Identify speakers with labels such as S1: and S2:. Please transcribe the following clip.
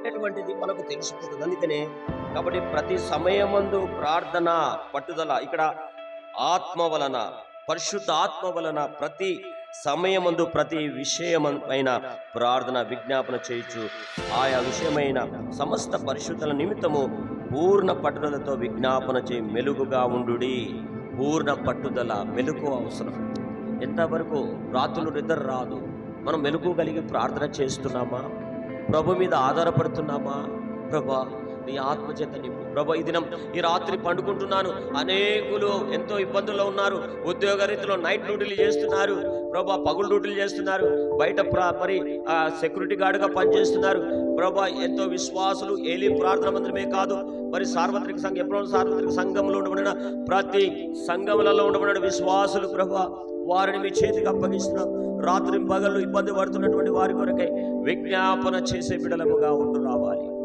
S1: అనేటువంటిది మనకు తెలిసిపోతుంది అందుకనే కాబట్టి ప్రతి సమయమందు ప్రార్థన పట్టుదల ఇక్కడ ఆత్మ వలన పరిశుద్ధ ఆత్మ వలన ప్రతి సమయమందు ప్రతి విషయం పైన ప్రార్థన విజ్ఞాపన చేయొచ్చు ఆయా విషయమైన సమస్త పరిశుద్ధుల నిమిత్తము పూర్ణ పట్టుదలతో విజ్ఞాపన చేయి మెలుగుగా ఉండుడి. పూర్ణ పట్టుదల మెలుగు అవసరం. ఎంతవరకు రాత్రులు నిద్ర రాదు మనం మెలుగు కలిగి ప్రార్థన చేస్తున్నామా? ప్రభు మీద ఆధారపడుతున్నామా? ప్రభా నీ ఆత్మచేత నింపు ప్రభా ఈ దినం ఈ రాత్రి పండుకుంటున్నాను. అనేకులు ఎంతో ఇబ్బందుల్లో ఉన్నారు. ఉద్యోగ రీతిలో నైట్ డ్యూటీలు చేస్తున్నారు. ప్రభా పగులు డ్యూటీలు చేస్తున్నారు. బయట ప్ర- మరి ఆ సెక్యూరిటీ గార్డుగా పనిచేస్తున్నారు. ప్రభా ఎంతో విశ్వాసులు ఏలి ప్రార్థన మందిరమే కాదు. మరి సార్వత్రిక సంఘం ఎప్పుడో సార్వత్రిక సంఘంలో ఉండబడిన ప్రతి సంఘములలో ఉండబడిన విశ్వాసులు ప్రభా వారిని మీ చేతికి అప్పగిస్తున్నాం. రాత్రి పగళ్ళు ఇబ్బంది పడుతున్నటువంటి వారి కొరకై విజ్ఞాపన చేసే బిడలముగా ఉండు రావాలి.